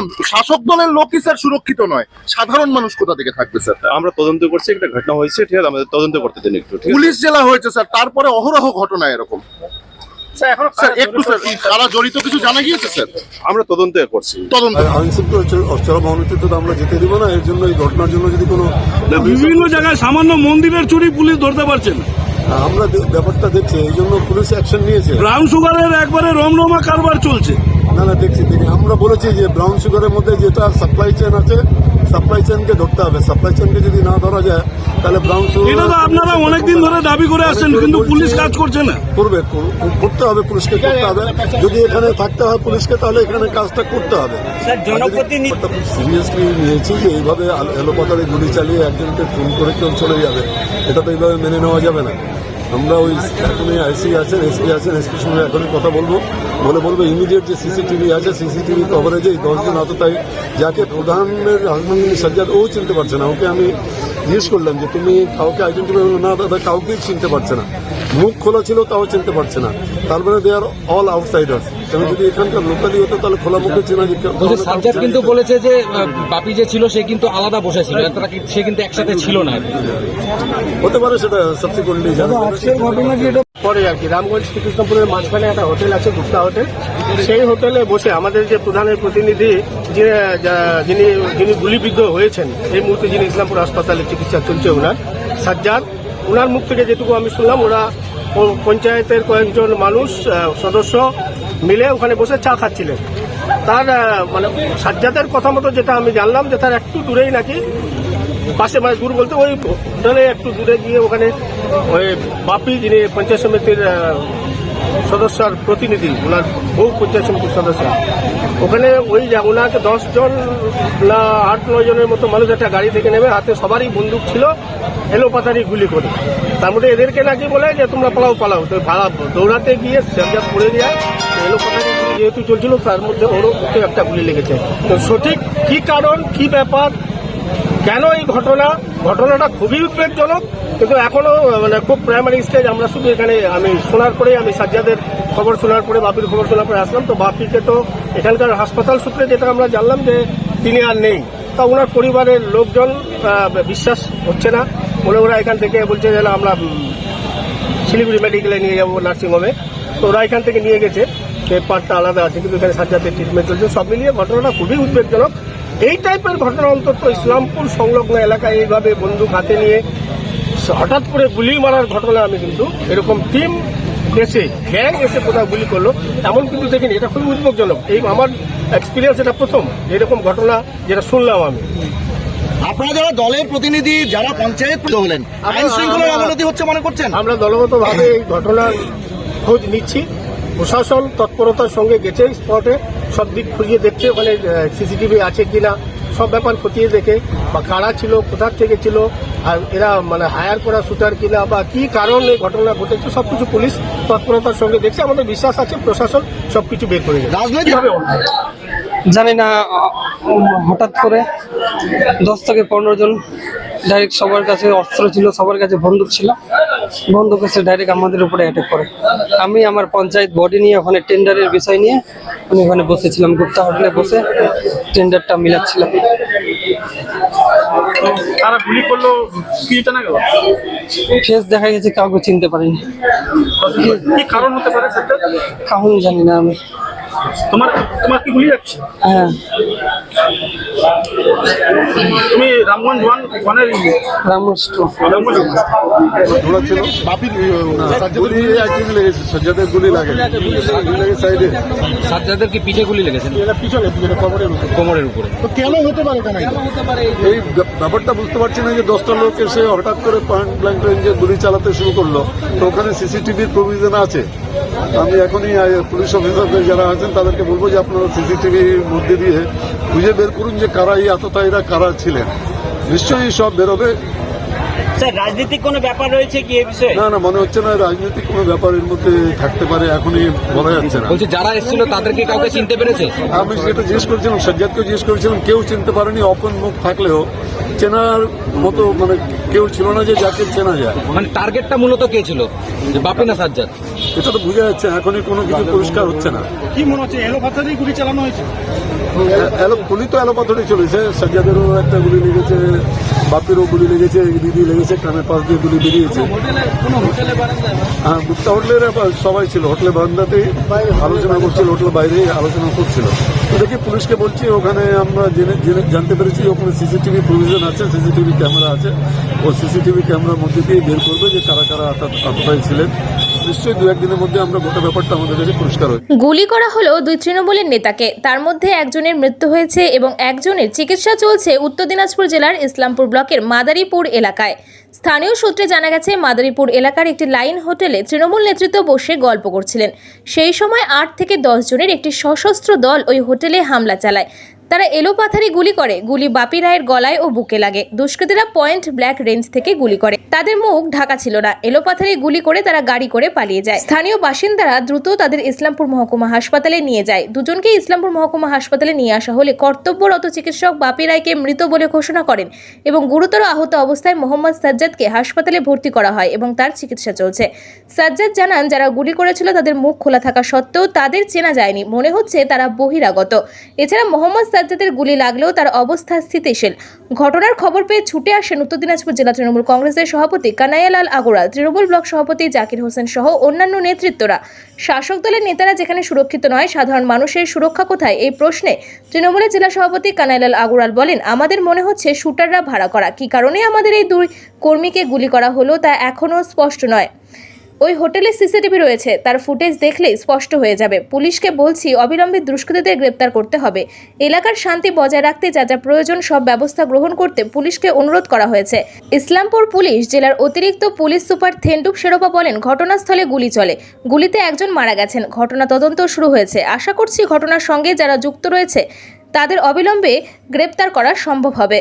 এখন শাসক দলের লোকই স্যার সুরক্ষিত নয়? সাধারণ মানুষ কোথা থেকে থাকবে স্যার? আমরা তদন্ত করছি একটা ঘটনা হয়েছে ঠিক আছে আমাদের তদন্ত করতে দিন একটু পুলিশ জেলা হয়েছে স্যার তারপরে অহরহ ঘটনা এরকম। স্যার একটু স্যার কারা জড়িত কিছু জানা গিয়েছে স্যার? আমরা তদন্ত করছি। তদন্ত। আইনশৃঙ্খলা চরম অবনতিতে তো আমরা যেতে দিব না এর জন্য এই ঘটনার জন্য যদি কোনো বিভিন্ন জায়গায় সামান্য মন্দিরের চুরি পুলিশ ধরতে পারছে না। আমরা ব্যাপারটা দেখছি এই জন্য পুলিশ অ্যাকশন নিয়েছে। ব্রাউন সুগারের একবারে রমরমা কারবার চলছে। না না দেখছি দেখি। আমরা বলেছি যে ব্রাউন সুগারের মধ্যে যেটা সাপ্লাই চেন আছে সাপ্লাই চেনকে ধরতে হবে। সাপ্লাই চেনকে যদি না ধরা যায় তাহলে ব্রাউন এটা তো আপনারা অনেকদিন ধরে দাবি করে আসছেন কিন্তু পুলিশ কাজ করছে না। করবে করতে হবে পুলিশকে করতে হবে। যদি এখানে থাকতে হয় পুলিশকে তাহলে এখানে কাজটা করতে হবে। সিরিয়াসলি নিয়েছি যে এইভাবে এলোপাতাড়ি গুলি চালিয়ে একজনকে ফোন করে কেউ চলে যাবে। এটা তো এইভাবে মেনে নেওয়া যাবে না। আমরা ওই এখনই আইসি আছেন, এসপি আছেন এসপির সঙ্গে এখনই কথা বলব। বলে বলব ইমিডিয়েট যে সিসিটিভি আছে সিসিটিভি কভারেজে এই দশজন আততাই যাকে প্রধানের হাজবেন্ড সাজ্জাদ, ও চিনতে পারছে না। ওকে আমি জিজ্ঞেস করলাম যে, তুমি কাউকে আইডেন্টিফাই না দাদা কাউকেই চিনতে পারছে না। মুখ খোলা ছিল, তাও চিনতে পারছে না। তারপরে দে আর অল আউটসাইডার্স কারণ যদি এখানকার লোকালি হতো তাহলে খোলা মুখে চেনা যেত সাজ্জাদ কিন্তু বলেছে যে বাপি যে ছিল সে কিন্তু আলাদা বসেছিল। সে কিন্তু একসাথে ছিল না। হতে পারে সেটা সাবসিকুয়েন্টলি যাবে। পরে আর কি রামগঞ্জ শ্রীকৃষ্ণপুরের মাঝখানে একটা হোটেল আছে গুপ্তা হোটেল। সেই হোটেলে বসে আমাদের যে প্রধানের প্রতিনিধি যে- যিনি যিনি গুলিবিদ্ধ হয়েছেন এই মুহূর্তে যিনি ইসলামপুর হাসপাতালে চিকিৎসা চলছে ওনার সাজ্জাদ ওনার মুখ থেকে যেটুকু আমি শুনলাম ওরা প- পঞ্চায়েতের কয়েকজন মানুষ সদস্য মিলে ওখানে বসে চা খাচ্ছিলেন। তার মানে সাজ্জাদের কথা মতো যেটা আমি জানলাম যে তার একটু দূরেই নাকি পাশে মানে দূর বলতে ওই হোটেলে একটু দূরে গিয়ে ওখানে ওই বাপি যিনি পঞ্চায়েত সমিতির সদস্যর প্রতিনিধি, ওনার বহু পঞ্চায়েত সমিতির সদস্য। ওখানে ওই ওনাকে দশজন না আট, নয় জনের মতো মানুষ একটা গাড়ি থেকে নেবে, হাতে সবারই বন্দুক ছিল, এলোপাতারি গুলি করে। তার মধ্যে এদেরকে নাকি বলে যে তোমরা পালাও পালাও, তো ভাড়া দৌড়াতে গিয়ে পড়ে যায় এলোপাতারি যেহেতু চলছিল, তার মধ্যে ওরও মুখে একটা গুলি লেগেছে। তো সঠিক কি কারণ, কি ব্যাপার, কেন এই ঘটনা? ঘটনাটা খুবই উদ্বেগজনক কিন্তু এখনও মানে খুব প্রাইমারি স্টেজ আমরা শুধু এখানে, আমি শোনার পরে আমি সাজ্জাদের খবর শোনার পরে, বাপির খবর শোনার পরে আসলাম। তো বাপিকে তো এখানকার হাসপাতাল সূত্রে যেটা আমরা জানলাম যে তিনি আর নেই। তা ওনার পরিবারের লোকজন বিশ্বাস হচ্ছে না। বলে ওরা এখান থেকে বলছে যে আমরা শিলিগুড়ি মেডিকেলে নিয়ে যাব নার্সিংহোমে তো ওরা এখান থেকে নিয়ে গেছে। এই পার্টটা আলাদা আছে কিন্তু এখানে সাজ্জাদের ট্রিটমেন্ট চলছে। সব মিলিয়ে ঘটনাটা খুবই উদ্বেগজনক। এই টাইপের ঘটনা অন্তত ইসলামপুর সংলগ্ন এলাকায় এইভাবে বন্দুক হাতে নিয়ে হঠাৎ করে গুলি মারার ঘটনা আমি কিন্তু এরকম টিম এসে গ্যাং এসে কোথাও গুলি করল এমন কিন্তু দেখিনি। এটা খুবই উদ্বেগজনক। এই আমার এক্সপিরিয়েন্স এটা প্রথম এরকম ঘটনা যেটা শুনলাম আমি। আপনারা যারা দলের প্রতিনিধি যারা পঞ্চায়েত হলেন আইন শৃঙ্খলার অবনতি হচ্ছে মনে করছেন? আমরা দলগতভাবে এই ঘটনার খোঁজ নিচ্ছি। প্রশাসন তৎপরতার সঙ্গে গেছে স্পটে সব দিক খুঁজিয়ে দেখছে ওখানে সিসিটিভি আছে কিনা সব ব্যাপার খতিয়ে দেখে বা কারা ছিল কোথা থেকে ছিল আর এরা মানে হায়ার করা শুটার কিনা বা কি কারণে ঘটনা ঘটেছে সবকিছু পুলিশ তৎপরতার সঙ্গে দেখছে আমাদের বিশ্বাস আছে প্রশাসন সবকিছু বের করে দেবে রাজনৈতিক জানি না হঠাৎ করে দশ থেকে পনেরো জন ডাইরেক্ট সবার কাছে অস্ত্র ছিল সবার কাছে বন্দুক ছিল। বন্দুক এসে ডাইরেক্ট আমাদের উপরে অ্যাটাক করে। আমি আমার পঞ্চায়েত বডি নিয়ে ওখানে টেন্ডারের বিষয় নিয়ে আমি ওখানে বসেছিলাম গুপ্তা হোটেলে বসে টেন্ডারটা মিলাচ্ছিলাম। তারা গুলি করল কি জানা গেল? ফেস দেখা গেছে কাউকে চিনতে পারিনি। কি কারণ হতে পারে কারণ জানি না আমি। তোমার তোমার কি গুলি যাচ্ছে? হ্যাঁ। তুমি রামগঞ্জ ওয়ান ওয়ানের রামষ্ট রামগঞ্জ ছিল গুলি একদিন লেগেছে সজ্জাদের গুলি লাগে। গুলি লাগে সাইডে। সাজ্জাদের কি পিঠে গুলি লেগেছেন এটা পিছনে পিছনে খবরের উপর। কোমরের উপরে। তো কেন হতে পারে কেন? এই ব্যাপারটা বুঝতে পারছি না যে দশটা লোক এসে হঠাৎ করে পয়েন্ট ব্ল্যাঙ্ক রেঞ্জে গুলি চালাতে শুরু করল। তো ওখানে সিসিটিভির প্রভিশন আছে। আমি এখনই পুলিশ অফিসারদের যারা আছেন তাদেরকে বলব যে আপনারা সিসিটিভির মধ্যে দিয়ে খুঁজে বের করুন যে কারা এই আততায়ীরা কারা ছিলেন। নিশ্চয়ই সব বেরোবে। স্যার রাজনৈতিক কোনো ব্যাপার রয়েছে কি এ বিষয়ে? না না মনে হচ্ছে না রাজনৈতিক কোনো ব্যাপার এর মধ্যে থাকতে পারে এখনই বলা যাচ্ছে না। বলছে যারা এসেছিল তাদেরকে কাউকে চিনতে পেরেছে? আমি সেটা জিজ্ঞেস করেছিলাম সজ্জাদকে জিজ্ঞেস করেছিলাম কেউ চিনতে পারেনি অপন মুখ থাকলেও। চেনার মতো মানে কেউ ছিল না যে যাকে চেনা যায়। মানে টার্গেটটা মূলত কে ছিল? যে বাপি না সাজ্জাদ? এটা তো বোঝা যাচ্ছে এখনই কোনো কিছু পরিষ্কার হচ্ছে না। কি মনে হচ্ছে এলো পাথারেই গুলি চালানো হয়েছে? এলো গুলি তো এলো পাথরে চলেছে সাজ্জাদেরও একটা গুলি লেগেছে বাপেরও গুলি লেগেছে, দিদি লেগেছে কানের পাশ দিয়ে গুলি বেরিয়েছে। হ্যাঁ গুপ্তা হোটেলের সবাই ছিল। হোটেলে বারান্দাতেই আলোচনা করছিল, হোটেলের বাইরে আলোচনা করছিল। তো দেখি পুলিশকে বলছি, ওখানে আমরা জেনে জেনে, জানতে পেরেছি, ওখানে সিসিটিভি প্রভিশন আছে, সিসিটিভি ক্যামেরা আছে। ও সিসিটিভি ক্যামেরার মধ্যে দিয়ে বের করবে যে কারা কারা আতত- আততায়ী ছিলেন। গুলি করা হলো দুই তৃণমূলের নেতাকে। তার মধ্যে একজনের মৃত্যু হয়েছে এবং একজনের চিকিৎসা চলছে উত্তর দিনাজপুর জেলার ইসলামপুর ব্লকের মাদারীপুর এলাকায়। স্থানীয় সূত্রে জানা গেছে, মাদারীপুর এলাকার একটি লাইন হোটেলে তৃণমূল নেতৃত্ব বসে গল্প করছিলেন। সেই সময় আট থেকে দশ জনের একটি সশস্ত্র দল ওই হোটেলে হামলা চালায়। তারা এলোপাথারি গুলি করে, গুলি বাপি রায়ের গলায় ও বুকে লাগে। দুষ্কৃতীরা পয়েন্ট ব্ল্যাক রেঞ্জ থেকে গুলি করে। তাদের মুখ ঢাকা ছিল না। এলোপাথারি গুলি করে তারা গাড়ি করে পালিয়ে যায়। স্থানীয় বাসিন্দারা দ্রুত তাদের ইসলামপুর মহকুমা হাসপাতালে নিয়ে যায়। দুজনকে ইসলামপুর মহকুমা হাসপাতালে নিয়ে আসা হলে কর্তব্যরত চিকিৎসক বাপি রায়কে মৃত বলে ঘোষণা করেন এবং গুরুতর আহত অবস্থায় মোহাম্মদ সাজ্জাদকে হাসপাতালে ভর্তি করা হয় এবং তার চিকিৎসা চলছে। সাজ্জাদ জানান, যারা গুলি করেছিল তাদের মুখ খোলা থাকা সত্ত্বেও তাদের চেনা যায়নি। মনে হচ্ছে তারা বহিরাগত। এছাড়া মোহাম্মদ সাজ্জাদের গুলি লাগলেও তার অবস্থা স্থিতিশীল। ঘটনার খবর পেয়ে ছুটে আসেন উত্তর দিনাজপুর জেলা তৃণমূল কংগ্রেসের সভাপতি কানাইয়ালাল আগরওয়াল, তৃণমূল ব্লক সভাপতি জাকির হোসেন সহ অন্যান্য নেতৃত্বরা। শাসক দলের নেতারা যেখানে সুরক্ষিত নয়, সাধারণ মানুষের সুরক্ষা কোথায়? এই প্রশ্নে তৃণমূলের জেলা সভাপতি কানাইলাল আগরওয়াল বলেন, আমাদের মনে হচ্ছে শুটাররা ভাড়া করা। কী কারণে আমাদের এই দুই কর্মীকে গুলি করা হলো তা এখনও স্পষ্ট নয়। ওই হোটেলে সিসিটিভি রয়েছে। তার ফুটেজ দেখলেই স্পষ্ট হয়ে যাবে। পুলিশকে বলছি, অবিলম্বে দুষ্কৃতীদের গ্রেপ্তার করতে হবে। এলাকার শান্তি বজায় রাখতে যা যা প্রয়োজন সব ব্যবস্থা গ্রহণ করতে পুলিশকে অনুরোধ করা হয়েছে। ইসলামপুর পুলিশ জেলার অতিরিক্ত পুলিশ সুপার থেন্ডুপ শেরোপা বলেন, ঘটনাস্থলে গুলি চলে। গুলিতে একজন মারা গেছেন। ঘটনা তদন্ত শুরু হয়েছে। আশা করছি ঘটনার সঙ্গে যারা যুক্ত রয়েছে, তাদের অবিলম্বে গ্রেপ্তার করা সম্ভব হবে।